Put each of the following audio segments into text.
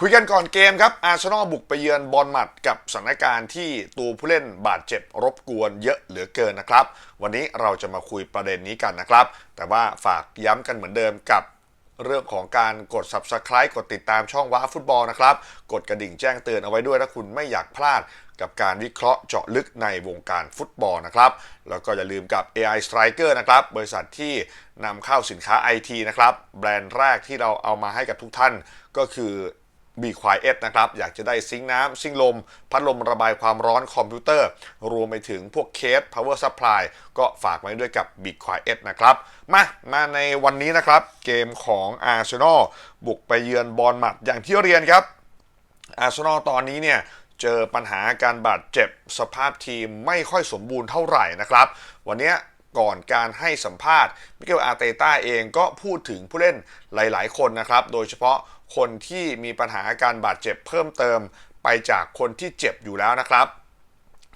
คุยกันก่อนเกมครับ อาร์เซนอลบุกไปเยือนบอลมัดกับสถานการณ์ที่ตัวผู้เล่นบาดเจ็บรบกวนเยอะเหลือเกินนะครับ วันนี้เราจะมาคุยประเด็นนี้กันนะครับ แต่ว่าฝากย้ำกันเหมือนเดิมกับเรื่องของการกด subscribe กดติดตามช่องว้าฟุตบอลนะครับ กดกระดิ่งแจ้งเตือนเอาไว้ด้วยถ้าคุณไม่อยากพลาดกับการวิเคราะห์เจาะลึกในวงการฟุตบอลนะครับ แล้วก็อย่าลืมกับ AI Striker นะครับ บริษัทที่นำเข้าสินค้า IT นะครับ แบรนด์แรกที่เราเอามาให้กับทุกท่านก็คือ b q u i e t นะครับ อยากจะได้ซิงค์น้ำซิงค์ลม พัดลมระบายความร้อนคอมพิวเตอร์ รวมไปถึงพวกเคส power supply ก็ฝากไว้ด้วยกับ b q u i e t นะครับ มา มาในวันนี้นะครับ เกมของ Arsenal บุกไปเยือนบอลมัดอย่างที่เรียนครับอาร์เซนอลตอนนี้เนี่ยเจอปัญหาการบาดเจ็บสภาพทีมไม่ค่อยสมบูรณ์เท่าไหร่นะครับ วันนี้ก่อนการให้สัมภาษณ์มิเกลอารเตต้าเองก็พูดถึงผู้เล่นหลาย ๆ คนนะครับ โดยเฉพาะ คนที่มีปัญหาการบาดเจ็บเพิ่มเติมไปจากคนที่เจ็บอยู่แล้วนะครับ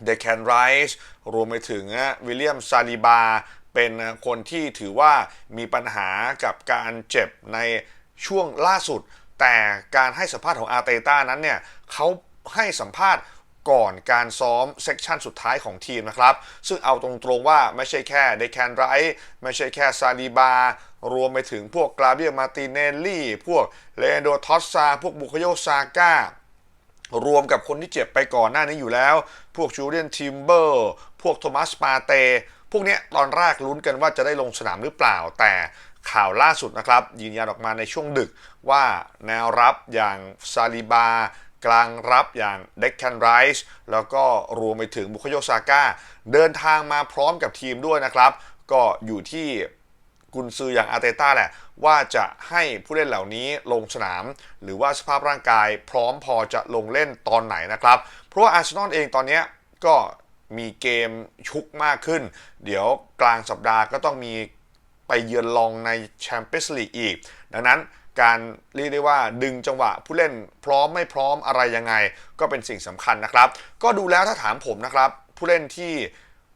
เดคแคนไรส์รวมไปถึงวิลเลียมซาลิบา เป็นคนที่ถือว่ามีปัญหากับการเจ็บในช่วงล่าสุด แต่การให้สัมภาษณ์ของอาร์เตต้านั้นเนี่ยเขาให้สัมภาษณ์ ก่อนการซ้อมเซกชันสุดท้ายของทีมนะครับ ซึ่งเอาตรงๆว่าไม่ใช่แค่เดคแคนไรส์ไม่ใช่แค่ซาลิบารวมไปถึงพวกกราเบียมาติเนลลี่ พวกเลนโดทอสซา พวกบุคโยซาก้ารวมกับคนที่เจ็บไปก่อนหน้านี้อยู่แล้ว พวกจูเลียนทิมเบอร์ พวกโทมัสปาเต พวกเนี้ยตอนแรกลุ้นกันว่าจะได้ลงสนามหรือเปล่า แต่ข่าวล่าสุดนะครับ ยืนยันออกมาในช่วงดึกว่าแนวรับอย่างซาลิบา กลางรับอย่างเด็กแคนไรส์แล้วก็รวมไปถึงบุคโยซาก้าเดินทางมาพร้อมกับทีมด้วยนะครับ ก็อยู่ที่กุนซืออย่างอาร์เตต้าแหละ ว่าจะให้ผู้เล่นเหล่านี้ลงสนาม หรือว่าสภาพร่างกายพร้อมพอจะลงเล่นตอนไหนนะครับ เพราะว่าอาร์เซนอลเองตอนนี้ก็มีเกมชุกมากขึ้น เดี๋ยวกลางสัปดาห์ก็ต้องมี ไปเยือนลองในแชมเปี้ยนส์ลีกอีก ดังนั้นการเรียกได้ว่าดึงจังหวะผู้เล่นพร้อมไม่พร้อมอะไรยังไง ก็เป็นสิ่งสำคัญนะครับ ก็ดูแล้วถ้าถามผมนะครับ ผู้เล่นที่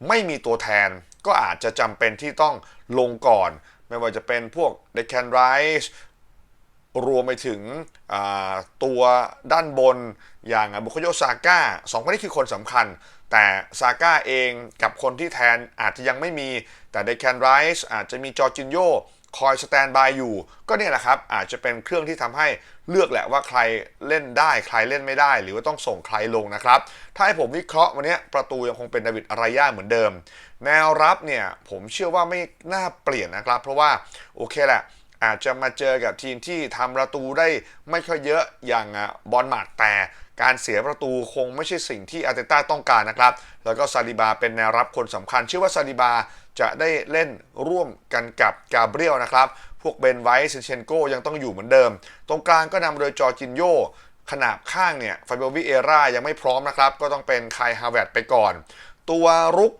ไม่มีตัวแทนก็อาจจะจำเป็นที่ต้องลงก่อน ไม่ว่าจะเป็นพวกเดคแคนไรส์ รวมไปถึงตัวด้านบนอย่างบุคโยซาก้าสองคนนี้คือคนสำคัญ แต่ซาก้าเองกับคนที่แทนอาจจะยังไม่มี แต่เดคแคนไรส์อาจจะมีจอร์จินโยคอยสแตนบายอยู่ ก็เนี่ยแหละครับอาจจะเป็นเครื่องที่ทำให้เลือกแหละว่าใครเล่นได้ใครเล่นไม่ได้ หรือว่าต้องส่งใครลงนะครับ ถ้าให้ผมวิเคราะห์วันนี้ประตูยังคงเป็นดาวิดอารายาเหมือนเดิม แนวรับเนี่ยผมเชื่อว่าไม่น่าเปลี่ยนนะครับ เพราะว่าโอเคแหละ อาจจะมาเจอกับทีมที่ทำประตูได้ไม่ค่อยเยอะอย่างบอลมาดแต่การเสียประตูคงไม่ใช่สิ่งที่อาร์เตต้าต้องการนะครับ แล้วก็ซาลิบาเป็นแนวรับคนสำคัญเชื่อว่าซาลิบาจะได้เล่นร่วมกันกับกาเบรียลนะครับ พวกเบนไวท์เซนเชนโกยังต้องอยู่เหมือนเดิม ตรงกลางก็นำโดยจอร์จินโยขนาบข้างเนี่ยฟาเบวิเอร่ายังไม่พร้อมนะครับ ก็ต้องเป็นคายฮาเวตไปก่อน ตัวรุก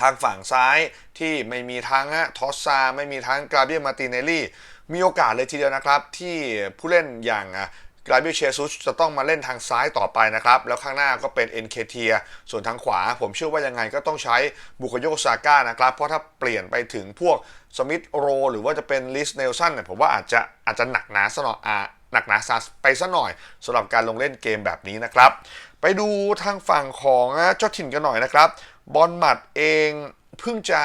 ทางฝั่งซ้ายที่ไม่มีทั้งทอสซาไม่มีทั้งกราเบียมาติเนลลี่มีโอกาสเลยทีเดียวนะครับ ที่ผู้เล่นอย่างกราเบียเชซุสจะต้องมาเล่นทางซ้ายต่อไปนะครับ แล้วข้างหน้าก็เป็นเอ็นเคเทียส่วนทางขวา ผมเชื่อว่ายังไงก็ต้องใช้บุคโยซาก้านะครับ เพราะถ้าเปลี่ยนไปถึงพวกสมิธโร หรือว่าจะเป็นลิสเนลสันเนี่ยผมว่าอาจจะอาจจะหนักหนาซะหน่อยอ่าหนักหนาซาไปซะหน่อยสำหรับการลงเล่นเกมแบบนี้นะครับ ไปดูทางฝั่งของเจ้าถิ่นกันหน่อยนะครับ บอลหมัดเองเพิ่งจะ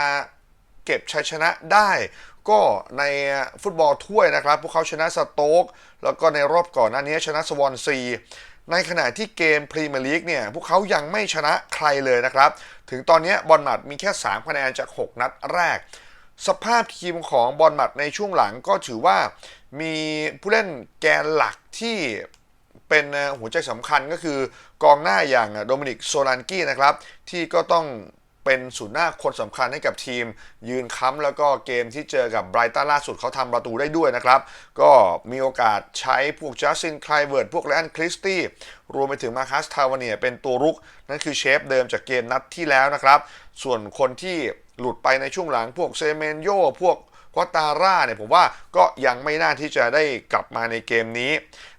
เก็บชัยชนะได้ ก็ในฟุตบอลถ้วยนะครับ พวกเขาชนะสโต๊กแล้วก็ในรอบก่อนหน้านี้ชนะสวอนซีในขณะที่เกมพรีเมียร์ลีกเนี่ยพวกเขายังไม่ชนะใครเลยนะครับ ถึงตอนนี้บอลหมัดมีแค่ 3 คะแนนจาก 6 นัดแรก สภาพทีมของบอลหมัดในช่วงหลังก็ถือว่ามีผู้เล่นแกนหลักที่ เป็นหัวใจสำคัญก็คือกองหน้าอย่างโดมินิกโซลันกี้นะครับที่ก็ต้องเป็นศูนย์หน้าคนสำคัญให้กับทีม ยืนค้ำแล้วก็เกมที่เจอกับไบรตันล่าสุดเขาทำประตูได้ด้วยนะครับ ก็มีโอกาสใช้พวกจัสตินไคลเวิร์ดพวกแลนคริสตี้รวมไปถึงมาคัสทาวเนียเป็นตัวรุก นั่นคือเชฟเดิมจากเกมนัดที่แล้วนะครับ ส่วนคนที่หลุดไปในช่วงหลังพวกเซเมนโยพวก ควอตาร่าเนี่ยผมว่าก็ยังไม่น่าที่จะได้กลับมาในเกมนี้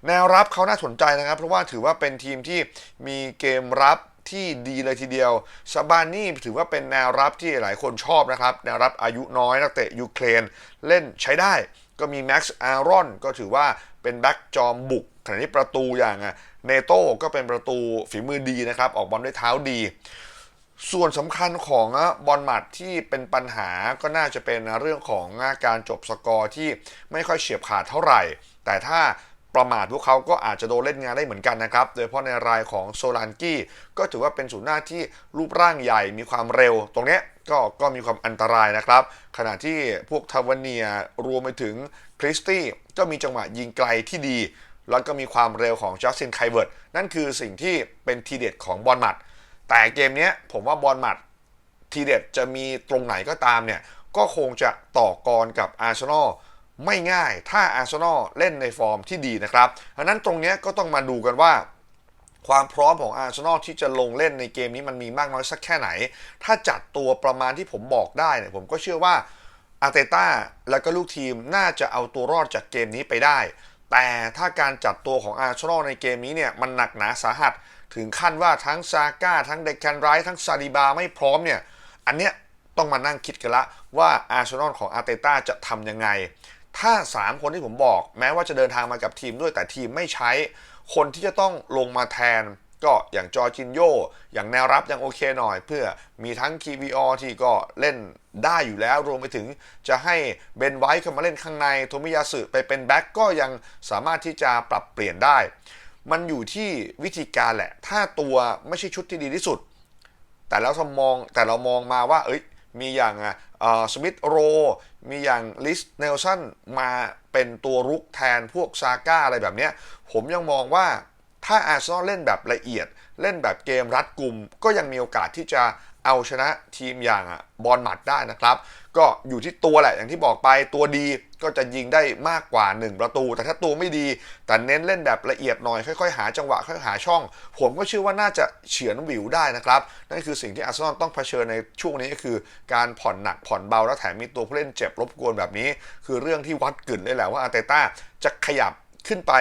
แนวรับเขาน่าสนใจนะครับ เพราะว่าถือว่าเป็นทีมที่มีเกมรับที่ดีเลยทีเดียวซาบานี่ถือว่าเป็นแนวรับที่หลายคนชอบนะครับ แนวรับอายุน้อยนักเตะยูเครนเล่นใช้ได้ ก็มีแม็กซ์อารอนก็ถือว่าเป็นแบ็กจอมบุกขณะที่ประตูอย่างเนโต้ก็เป็นประตูฝีมือดีนะครับ ออกบอลด้วยเท้าดี ส่วนสำคัญของบอลหมัดที่เป็นปัญหาก็น่าจะเป็นเรื่องของการจบสกอร์ที่ไม่ค่อยเฉียบขาดเท่าไหร่ แต่ถ้าประมาทพวกเขาก็อาจจะโดนเล่นงานได้เหมือนกันนะครับ โดยเฉพาะในรายของโซลานกี้ก็ถือว่าเป็นศูนย์หน้าที่รูปร่างใหญ่มีความเร็ว ตรงนี้ก็ก็มีความอันตรายนะครับ ขณะที่พวกทาวเนียรวมไปถึงคริสตี้ก็มีจังหวะยิงไกลที่ดี แล้วก็มีความเร็วของจัสตินไคเวิร์ดนั่นคือสิ่งที่เป็นทีเด็ดของบอลหมัด แต่เกมนี้ผมว่าบอลหมัดทีเด็ดจะมีตรงไหนก็ตามเนี่ย ก็คงจะต่อกรกับอาร์เซนอลไม่ง่ายถ้าอาร์เซนอลเล่นในฟอร์มที่ดีนะครับดังนั้นตรงนี้ก็ต้องมาดูกันว่า ความพร้อมของอาร์เซนอลที่จะลงเล่นในเกมนี้มันมีมากน้อยสักแค่ไหน ถ้าจัดตัวประมาณที่ผมบอกได้เนี่ยผมก็เชื่อว่าอาร์เตต้าแล้วก็ลูกทีมน่าจะเอาตัวรอดจากเกมนี้ไปได้ แต่ถ้าการจัดตัวของอาร์เซนอลในเกมนี้เนี่ยมันหนักหนาสาหัส ถึงขั้นว่าทั้งซาก้าทั้งเดคแคนไรท์ทั้งซาดิบาไม่พร้อมเนี่ย อันเนี้ยต้องมานั่งคิดกันละว่าอาร์เซนอลของอาร์เตต้าจะทำยังไง ถ้า 3 คนที่ผมบอก แม้ว่าจะเดินทางมากับทีมด้วยแต่ทีมไม่ใช้ คนที่จะต้องลงมาแทน ก็อย่างจอร์จินโยอย่างแนวรับยังโอเคหน่อย เพื่อมีทั้ง KVR ที่ก็เล่นได้อยู่แล้ว รวมไปถึงจะให้เบนไวท์เข้ามาเล่นข้างในโทมิยาสึไปเป็นแบ็กก็ยังสามารถที่จะปรับเปลี่ยนได้ มันอยู่ที่วิธีการแหละ ถ้าตัวไม่ใช่ชุดที่ดีที่สุด แต่แล้วเรามองแต่เรามองมาว่า เอ้ย มีอย่างอะสมิธโร มีอย่างลิสเนลสันมาเป็นตัวรุกแทนพวกซาก้าอะไรแบบเนี้ย ผมยังมองว่าถ้าอาร์เซนอลเล่นแบบละเอียด เล่นแบบเกมรัดกลุ่ม ก็ยังมีโอกาสที่จะเอาชนะทีมอย่างอะบอลหมัดได้นะครับ ก็อยู่ที่ตัวแหละอย่างที่บอกไปตัวดี ก็จะยิงได้มากกว่า 1 ประตู แต่ถ้าตัวไม่ดี แต่เน้นเล่นแบบละเอียดหน่อย ค่อยๆ หาจังหวะ ค่อยๆ หาช่อง ผมก็เชื่อว่าน่าจะเฉือนวิวได้นะครับ นั่นคือสิ่งที่อาร์เซนอลต้องเผชิญในช่วงนี้ก็คือ การผ่อนหนักผ่อนเบา แล้วแถมมีตัวผู้เล่นเจ็บรบกวนแบบนี้ คือเรื่องที่วัดกึ่นเลยแหละว่าอาร์เตต้าจะขยับขึ้นไป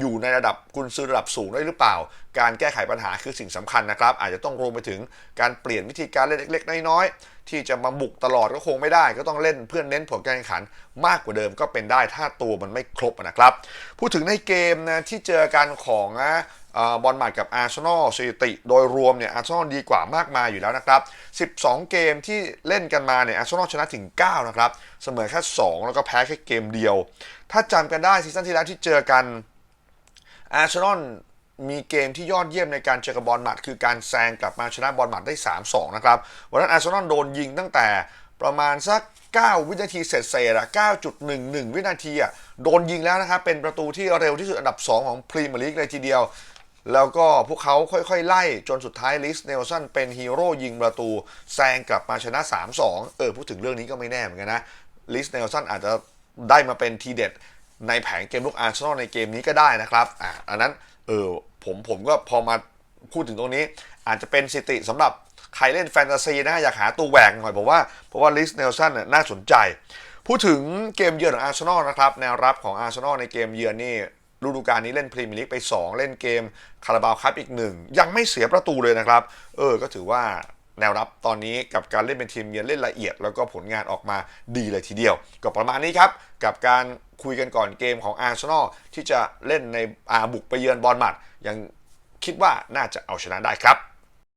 อยู่ในระดับกุนซือระดับสูงได้หรือเปล่า การแก้ไขปัญหาคือสิ่งสำคัญนะครับ อาจจะต้องรวมไปถึงการเปลี่ยนวิธีการเล่นเล็กๆ น้อยๆ ที่จะมาบุกตลอดก็คงไม่ได้ ก็ต้องเล่นเพื่อเน้นผลการแข่งขัน มากกว่าเดิมก็เป็นได้ถ้าตัวมันไม่ครบนะครับ พูดถึงในเกมนะที่เจอกันของนะบอลหมัดกับอาร์เซนอลสถิติโดยรวมเนี่ยอาร์เซนอลดีกว่ามากมายอยู่แล้วนะครับ 12 เกมที่เล่นกันมาเนี่ยอาร์เซนอลชนะถึง 9 นะครับ เสมอแค่ 2 แล้วก็แพ้แค่เกมเดียว ถ้าจำกันได้ซีซั่นที่แล้วที่เจอกัน อาร์เซนอลมีเกมที่ยอดเยี่ยมในการเจอกับบอลหมัด คือการแซงกลับมาชนะบอลหมัดได้ 3-2 นะครับ วันนั้นอาร์เซนอลโดนยิงตั้งแต่ประมาณสัก 9 วินาทีเสร็จเศษอะ9.11 วินาทีอะโดนยิงแล้วนะครับ เป็นประตูที่เร็วที่สุดอันดับ 2 ของพรีเมียร์ลีกเลยทีเดียว แล้วก็พวกเขาค่อยๆ ไล่จนสุดท้ายลิสเนลสันเป็นฮีโร่ยิงประตูแซงกลับมาชนะ 3-2 เออพูดถึงเรื่องนี้ก็ไม่แน่เหมือนกันนะลิสเนลสันอาจจะได้มาเป็นทีเด็ด ในแผงเกมลุกอาร์เซนอลในเกมนี้ก็ได้นะครับอ่าอันนั้นเออผมผมก็พอมาพูดถึงตรงนี้ อาจจะเป็นสิติสำหรับใครเล่นแฟนตาซีนะอยากหาตัวแหวกหน่อยผมว่าเพราะว่าลิสเนลสันน่าสนใจ พูดถึงเกมเยือนของอาร์เซนอลนะครับแนวรับของอาร์เซนอลในเกมเยือนนี่ฤดูกาลนี้เล่นพรีเมียร์ลีกไป 2 เล่นเกมคาราบาวคัพอีกหนึ่งยังไม่เสียประตูเลยนะครับ เออก็ถือว่า แนวรับตอนนี้กับการเล่นเป็นทีมเยือนเล่นละเอียด แล้วก็ผลงานออกมาดีเลยทีเดียว ก็ประมาณนี้ครับ กับการคุยกันก่อนเกมของอาร์เซนอลที่จะเล่นในอาบุกไปเยือนบอลมัดยังคิดว่าน่าจะเอาชนะได้ครับ